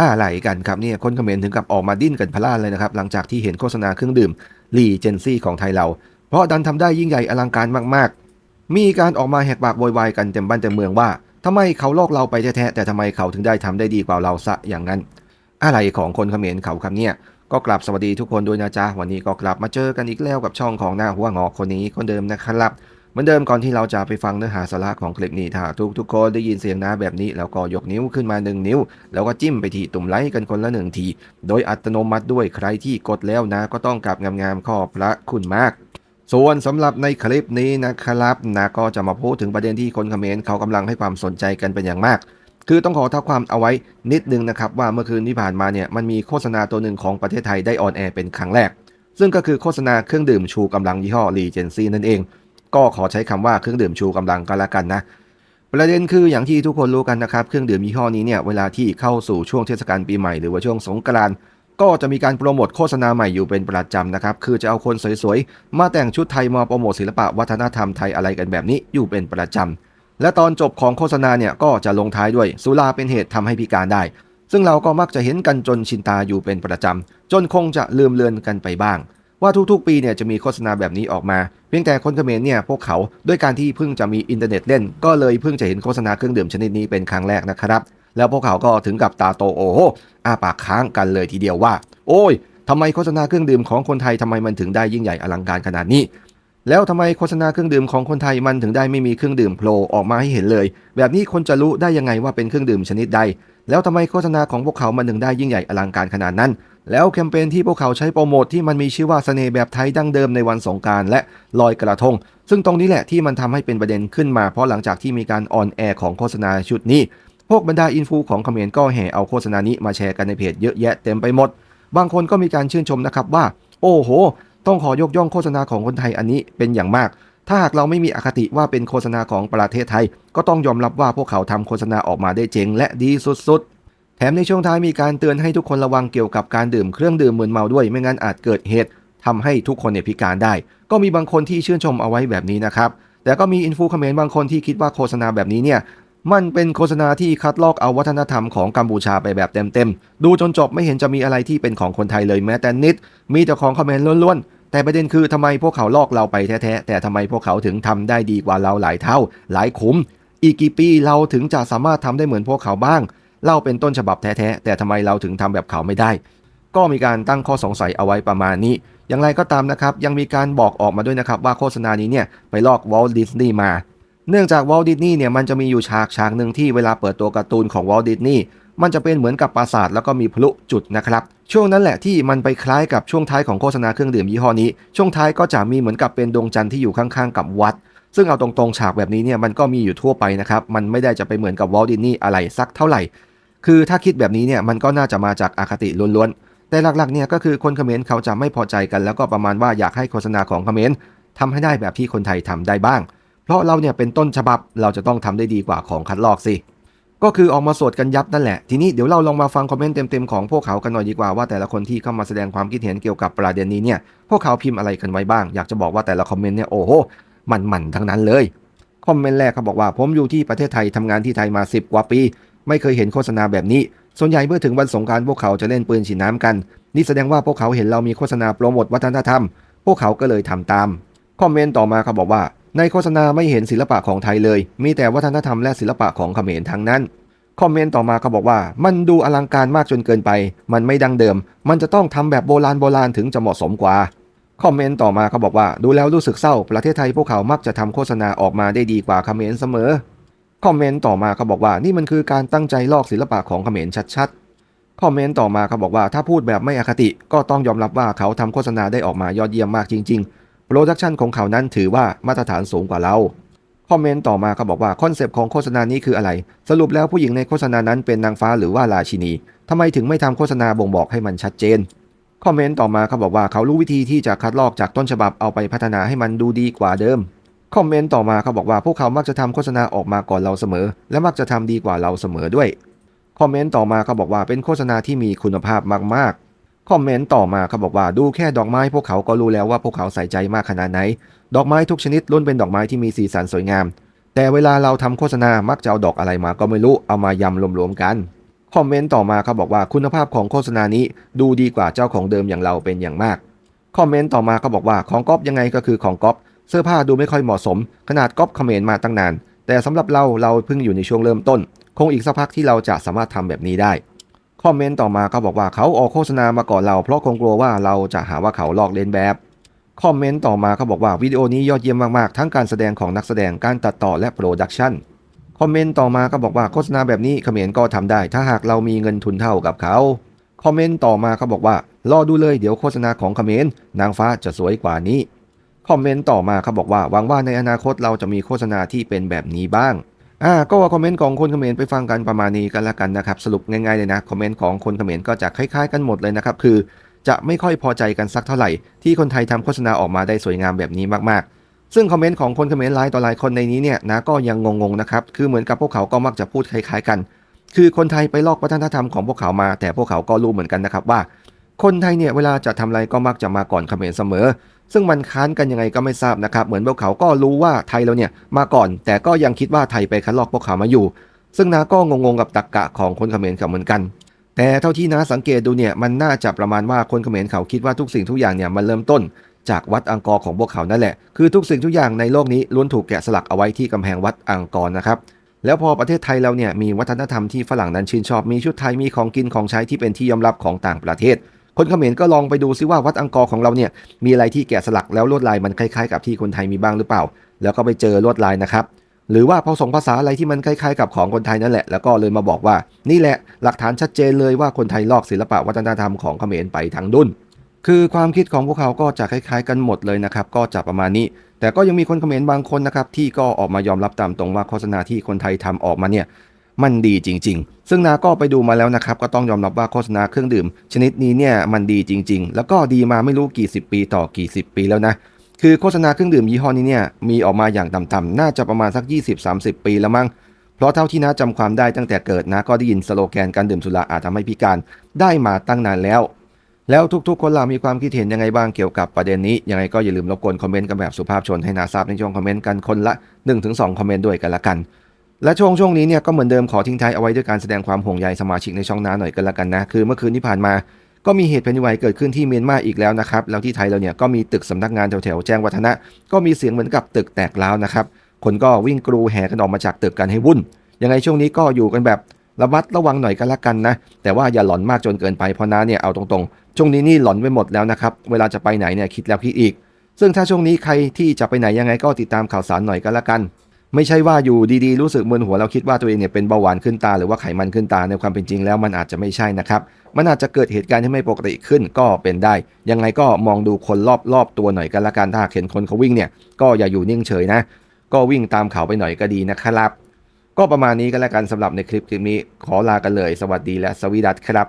อะไรกันครับเนี่ยคนเขมรถึงกับออกมาดิ้นกันพล่านเลยนะครับ หลังจากที่เห็นโฆษณาเครื่องดื่มลีเจนซี่ของไทยเรา เพราะดันทำได้ยิ่งใหญ่อลังการมากๆ มีการออกมาแหกปากโวยวายกันเต็มบ้านเต็มเมืองว่าทำไมเขาลอกเราไปแท้แต่ทำไมเขาถึงได้ทำได้ดีกว่าเราซะอย่างนั้น อะไรของคนเขมรเขาครับเนี่ยก็กลับสวัสดีทุกคนด้วยนะจ๊ะวันนี้ก็กลับมาเจอกันอีกแล้วกับช่องของหน้าหัวงอกคนนี้คนเดิมนะครับ เหมือนเดิมก่อนที่เราจะไปฟังเนื้อหาสาระของคลิปนี้ถ้าทุกทุกคนได้ยินเสียงนะแบบนี้ แล้วก็ยกนิ้วขึ้นมาหนึ่งนิ้ว แล้วก็จิ้มไปที่ตุ่มไลค์กันคนละหนึ่งที โดยอัตโนมัติด้วยใครที่กดแล้วนะ ก็ต้องกลับงามๆขอบพระคุณมากส่วนสำหรับในคลิปนี้นะครับนะก็จะมาพูดถึงประเด็นที่คนคอมเขมรเขากำลังให้ความสนใจกันเป็นอย่างมาก คือต้องขอท้าความเอาไว้นิดนึงนะครับว่าเมื่อคืนที่ผ่านมาเนี่ยมันมีโฆษณาตัวหนึ่งของประเทศไทยได้ออนแอร์เป็นครั้งแรก ซึ่งก็คือโฆษณาเครื่องดื่มชูกำลังยี่ห้อรีเจนซี่นั่นเอง ก็ขอใช้คำว่าเครื่องดื่มชูกำลังก็แล้วกันนะ ประเด็นคืออย่างที่ทุกคนรู้กันนะครับ เครื่องดื่มยี่ห้อนี้เนี่ยเวลาที่เข้าสู่ช่วงเทศกาลปีใหม่หรือว่าช่วงสงกรานต์ก็จะมีการโปรโมทโฆษณาใหม่อยู่เป็นประจำนะครับ คือจะเอาคนสวยๆ มาแต่งชุดไทยมาโปรโมทศิลปะวัฒนธรรมไทยอะไรกันแบบนี้อยู่เป็นประจำ และตอนจบของโฆษณาเนี่ยก็จะลงท้ายด้วยสุราเป็นเหตุทำให้พิการได้ ซึ่งเราก็มักจะเห็นกันจนชินตาอยู่เป็นประจำ จนคงจะลืมเลือนกันไปบ้าง ว่าทุกๆ ปีเนี่ยจะมีโฆษณาแบบนี้ออกมา พียงแต่คนเขมรเนี่ยพวกเขาด้วยการที่เพิ่งจะมีอินเทอร์เน็ตเล่น ก็เลยเพิ่งจะเห็นโฆษณาเครื่องดื่มชนิดนี้เป็นครั้งแรกนะครับ แล้วพวกเขาก็ถึงกับตาโตโอ้โหอ้าปากค้างกันเลยทีเดียวว่า โอ้ยทำไมโฆษณาเครื่องดื่มของคนไทยทำไมมันถึงได้ยิ่งใหญ่อลังการขนาดนี้ แล้วทำไมโฆษณาเครื่องดื่มของคนไทยมันถึงได้ไม่มีเครื่องดื่มโผล่ออกมาให้เห็นเลย แบบนี้คนจะรู้ได้ยังไงว่าเป็นเครื่องดื่มชนิดใด แล้วทำไมโฆษณาของพวกเขามันถึงได้ยิ่งใหญ่อลังการขนาดนั้น แล้วแคมเปญที่พวกเขาใช้โปรโมทที่มันมีชื่อว่าเสน่ห์แบบไทยดั้งเดิมในวันสงการและลอยกระทง ซึ่งตรงนี้แหละที่มันทำให้เป็นประเด็นขึ้นมา เพราะหลังจากที่มีการออนแอร์ของโฆษณาชุดนี้ พวกบรรดาอินฟูของเขมรก็แห่เอาโฆษณานี้มาแชร์กันในเพจเยอะแยะเต็มไปหมด บางคนก็มีการชื่นชมนะครับว่า โอ้โห ต้องขอยกย่องโฆษณาของคนไทยอันนี้เป็นอย่างมาก ถ้าหากเราไม่มีอคติว่าเป็นโฆษณาของประเทศไทย ก็ต้องยอมรับว่าพวกเขาทำโฆษณาออกมาได้เจ๋งและดีสุดๆ แถมในช่วงท้ายมีการเตือนให้ทุกคนระวังเกี่ยวกับการดื่มเครื่องดื่มมึนเมาด้วย ไม่งั้นอาจเกิดเหตุทำให้ทุกคนเนี่ยพิการได้ ก็มีบางคนที่ชื่นชมเอาไว้แบบนี้นะครับ แต่ก็มีอินฟูเขมรบางคนที่คิดว่าโฆษณาแบบนี้เนี่ย มันเป็นโฆษณาที่คัดลอกเอาวัฒนธรรมของกัมพูชาไปแบบเต็มๆ ดูจนจบไม่เห็นจะมีอะไรที่เป็นของคนไทยเลยแม้แต่นิด มีแต่ของเขมรล้วนๆ แต่ประเด็นคือทำไมพวกเขาลอกเราไปแท้ๆ แต่ทำไมพวกเขาถึงทำได้ดีกว่าเราหลายเท่า หลายขุมอีกกี่ปีเราถึงจะสามารถทำได้เหมือนพวกเขาบ้าง เราเป็นต้นฉบับแท้ๆแต่ทำไมเราถึงทำแบบเขาไม่ได้ ก็มีการตั้งข้อสงสัยเอาไว้ประมาณนี้ อย่างไรก็ตามนะครับ ยังมีการบอกออกมาด้วยนะครับว่าโฆษณานี้เนี่ยไปลอกวอลดิสนีย์มา เนื่องจากวอลดิสนีย์เนี่ยมันจะมีอยู่ฉากฉากหนึ่งที่เวลาเปิดตัวการ์ตูนของวอลดิสนีย์มันจะเป็นเหมือนกับปราสาทแล้วก็มีพลุจุดนะครับ ช่วงนั้นแหละที่มันไปคล้ายกับช่วงท้ายของโฆษณาเครื่องดื่มยี่ห้อนี้ ช่วงท้ายก็จะมีเหมือนกับเป็นดวงจันทร์ที่อยู่ข้างๆ กับวัด ซึ่งเอาตรงๆฉากแบบนี้เนี่ยมันก็มีอยู่ทั่วไปนะครับ มันไม่ได้จะไปเหมือนกับวอลดิสนีย์อะไรสักเท่าไหร่ คือถ้าคิดแบบนี้เนี่ยมันก็น่าจะมาจากอาคติล้วนๆ แต่หลักๆเนี่ยก็คือคนเขมรเขาจะไม่พอใจกัน แล้วก็ประมาณว่าอยากให้โฆษณาของเขมรทำให้ได้แบบที่คนไทยทำได้บ้าง เพราะเราเนี่ยเป็นต้นฉบับเราจะต้องทำได้ดีกว่าของคัดลอกสิ ก็คือออกมาสวดกันยับนั่นแหละ ทีนี้เดี๋ยวเราลองมาฟังคอมเมนต์เต็มๆของพวกเขากันหน่อยดีกว่าว่าแต่ละคนที่เข้ามาแสดงความคิดเห็นเกี่ยวกับประเด็นนี้เนี่ยพวกเขาพิมพ์อะไรกันไว้บ้าง อยากจะบอกว่าแต่ละคอมเมนต์เนี่ยโอ้โหมันๆทั้งนั้นเลยคอมเมนต์แรกเขาบอกว่าผมอยู่ที่ประเทศไทยทำงานที่ไทยมา 10 กว่าปี ไม่เคยเห็นโฆษณาแบบนี้ ส่วนใหญ่เมื่อถึงวันสงการพวกเขาจะเล่นปืนฉีดน้ำกัน นี่แสดงว่าพวกเขาเห็นเรามีโฆษณาโปรโมทวัฒนธรรม พวกเขาก็เลยทำตาม คอมเมนต์ต่อมาเขาบอกว่า ในโฆษณาไม่เห็นศิลปะของไทยเลย มีแต่วัฒนธรรมและศิลปะของเขมรทั้งนั้น คอมเมนต์ต่อมาเขาบอกว่า มันดูอลังการมากจนเกินไป มันไม่ดังเดิม มันจะต้องทำแบบโบราณโบราณถึงจะเหมาะสมกว่าคอมเมนต์ต่อมาเขาบอกว่า ดูแล้วรู้สึกเศร้า ประเทศไทยพวกเขามักจะทำโฆษณาออกมาได้ดีกว่าเขมรเสมอ คอมเมนต์ต่อมาเขาบอกว่านี่มันคือการตั้งใจลอกศิลปะของเขมรชัดๆ คอมเมนต์ต่อมาเขาบอกว่าถ้าพูดแบบไม่อคติก็ต้องยอมรับว่าเขาทำโฆษณาได้ออกมายอดเยี่ยมมากจริงๆ โปรดักชันของเขานั้นถือว่ามาตรฐานสูงกว่าเรา คอมเมนต์ต่อมาเขาบอกว่าคอนเซปต์ของโฆษณานี้คืออะไร สรุปแล้วผู้หญิงในโฆษณานั้นเป็นนางฟ้าหรือว่าราชินีทำไมถึงไม่ทำโฆษณาบ่งบอกให้มันชัดเจน คอมเมนต์ต่อมาเขาบอกว่าเขารู้วิธีที่จะคัดลอกจากต้นฉบับเอาไปพัฒนาให้มันดูดีกว่าเดิม คอมเมนต์ต่อมาเขาบอกว่าพวกเขามักจะทำโฆษณาออกมาก่อนเราเสมอ และมักจะทำดีกว่าเราเสมอด้วย คอมเมนต์ต่อมาเขาบอกว่าเป็นโฆษณาที่มีคุณภาพมากๆ คอมเมนต์ต่อมาเขาบอกว่าดูแค่ดอกไม้พวกเขาก็รู้แล้วว่าพวกเขาใส่ใจมากขนาดไหน ดอกไม้ทุกชนิดล้วนเป็นดอกไม้ที่มีสีสันสวยงาม แต่เวลาเราทำโฆษณามักจะเอาดอกอะไรมาก็ไม่รู้เอามายำรวมๆกัน คอมเมนต์ต่อมาเขาบอกว่าคุณภาพของโฆษณานี้ดูดีกว่าเจ้าของเดิมอย่างเราเป็นอย่างมาก คอมเมนต์ต่อมาเขาบอกว่าของก๊อปยังไงก็คือของก๊อป เสื้อผ้าดูไม่ค่อยเหมาะสม ขนาดก๊อปคอมเมนต์มาตั้งนาน แต่สำหรับเราเราเพิ่งอยู่ในช่วงเริ่มต้น คงอีกสักพักที่เราจะสามารถทำแบบนี้ได้ คอมเมนต์ต่อมาเขาบอกว่าเขาออกโฆษณามาก่อนเราเพราะคงกลัวว่าเราจะหาว่าเขาลอกเลียนแบบคอมเมนต์ต่อมาเขาบอกว่าวิดีโอนี้ยอดเยี่ยมมากๆ ทั้งการแสดงของนักแสดงการตัดต่อและโปรดักชันคอมเมนต์ต่อมาก็บอกว่าโฆษณาแบบนี้เขมรก็ทำได้ ถ้าหากเรามีเงินทุนเท่ากับเขาคอมเมนต์ต่อมาเขาบอกว่ารอดูเลยเดี๋ยวโฆษณาของเขมรนางฟ้าจะสวยกว่านี้ คอมเมนต์ต่อมาเขาบบอกว่าหวังว่าในอนาคตเราจะมีโฆษณาที่เป็นแบบนี้บ้างอ่าก็ว่าคอมเมนต์ของคนเขมรไปฟังกันประมาณนี้กันละกันนะครับสรุปง่ายๆเลยนะคอมเมนต์ของคนเขมรก็จะคล้ายๆกันหมดเลยนะครับคือ จะไม่ค่อยพอใจกันสักเท่าไหร่ ที่คนไทยทำโฆษณาออกมาได้สวยงามแบบนี้มากๆ ซึ่งคอมเมนต์ของคนเขมรหลายต่อหลายคนในนี้เนี่ยนะก็ยังงงๆนะครับคือเหมือนกับพวกเขาก็มักจะพูดคล้าย ๆ กัน คือคนไทยไปลอกวัฒนธรรมของพวกเขามา แต่พวกเขาก็รู้เหมือนกันนะครับว่า คนไทยเนี่ยเวลาจะทำอะไรก็มักจะมาก่อนเขมรเสมอ ซึ่งมันค้านกันยังไงก็ไม่ทราบนะครับเหมือนพวกเขาก็รู้ว่าไทยเราเนี่ยมาก่อน แต่ก็ยังคิดว่าไทยไปคัดลอกพวกเขามาอยู่ ซึ่งนาก็งงๆกับตรกกะของคนเขมรเขาเหมือนกัน แต่เท่าที่นาสังเกตดูเนี่ยมันน่าจะประมาณว่าคนเขมรเขาคิดว่าทุกสิ่งทุกอย่างเนี่ยมันเริ่มต้น จากวัดอังกอร์ของพวกเขานั่นแหละคือทุกสิ่งทุกอย่างในโลกนี้ล้วนถูกแกะสลักเอาไว้ที่กำแพงวัดอังกอร์นะครับแล้วพอประเทศไทยเราเนี่ยมีวัฒนธรรมที่ฝรั่งนั้นชื่นชอบมีชุดไทยมีของกินของใช้ที่เป็นที่ยอมรับของต่างประเทศ คนเขมรก็ลองไปดูซิว่าวัดอังกอร์ของเราเนี่ยมีอะไรที่แกะสลักแล้วลวดลายมันคล้ายๆ กับที่คนไทยมีบ้างหรือเปล่า แล้วก็ไปเจอลวดลายนะครับหรือว่าผสมภาษาอะไรที่มันคล้ายๆ กับของคนไทยนั่นแหละ แล้วก็เลยมาบอกว่า นี่แหละหลักฐานชัดเจนเลยว่าคนไทยลอกศิลปะวัฒนธรรมของเขมรไปทั้งดุนคือความคิดของพวกเขาก็จะคล้ายๆ กันหมดเลยนะครับ ก็จะประมาณนี้ แต่ก็ยังมีคนเขมรบางคนนะครับที่ก็ออกมายอมรับตามตรงว่าโฆษณาที่คนไทยทำออกมาเนี่ย มันดีจริง ๆ ซึ่งนาก็ไปดูมาแล้วนะครับก็ต้องยอมรับว่าโฆษณาเครื่องดื่ม ชนิดนี้เนี่ยมันดีจริง ๆ แล้วก็ดีมาไม่รู้กี่สิบปีต่อกี่สิบปีแล้วนะคือโฆษณาเครื่องดื่มยี่ห้อนี้เนี่ยมีออกมาอย่างต่ำๆน่าจะประมาณสัก 20-30 ปีแล้วมั้งเพราะเท่าที่น้าจำความได้ตั้งแต่เกิดนะก็ได้ยินสโลแกนการดื่มสุราอาจทำให้พิการได้มาตั้งนานแล้ว แล้วทุกๆ คนเรามีความคิดเห็นยังไงบ้างเกี่ยวกับประเด็นนี้ยังไงก็อย่าลืมรบกวนคอมเมนต์กันแบบสุภาพชนให้นาทราบในช่วงคอมเมนต์กันคนละ 1-2 คอมเมนต์ด้วยกันละกัน และช่วงช่วงนี้เนี่ยก็เหมือนเดิมขอทิ้งท้ายเอาไว้ด้วยการแสดงความห่วงใยสมาชิกในช่องน้าหน่อยกันละกันนะ คือเมื่อคืนที่ผ่านมาก็มีเหตุแผ่นดินไหวเกิดขึ้นที่เมียนมาอีกแล้วนะครับ แล้วที่ไทยเราเนี่ยก็มีตึกสำนักงานแถวๆแจ้งวัฒนะ ก็มีเสียงเหมือนกับตึกแตกร้าวนะครับ คนก็วิ่งกรูแห่กันออกมาจากตึกกันให้วุ่น ยังไงช่วงนี้ก็อยู่กันแบบระมัดระวังหน่อยกันละกันนะ แต่ว่าอย่าหลอนมากจนเกินไปเพราะน้าเนี่ยเอาตรงๆ ช่วงนี้นี่หลอนไปหมดแล้วนะครับ เวลาจะไปไหนเนี่ยคิดแล้วคิดอีก ซึ่งถ้าช่วงนี้ใครที่จะไปไหนยังไงก็ติดตามข่าวสารหน่อยกันละกัน ไม่ใช่ว่าอยู่ดีๆรู้สึกมึนหัวเราคิดว่าตัวเองเนี่ยเป็นเบาหวานขึ้นตาหรือว่าไขมันขึ้นตาในความเป็นจริงแล้วมันอาจจะไม่ใช่นะครับ มันอาจจะเกิดเหตุการณ์ที่ไม่ปกติขึ้นก็เป็นได้ ยังไงก็มองดูคนรอบๆตัวหน่อยกันละกันถ้าเห็นคนเขาวิ่งเนี่ยก็อย่าอยู่นิ่งเฉยนะ ก็วิ่งตามเขาไปหน่อยก็ดีนะครับ ก็ประมาณนี้กันแล้วกันสำหรับในคลิปคลิปนี้ขอลากันเลย สวัสดีและสวีดัสครับ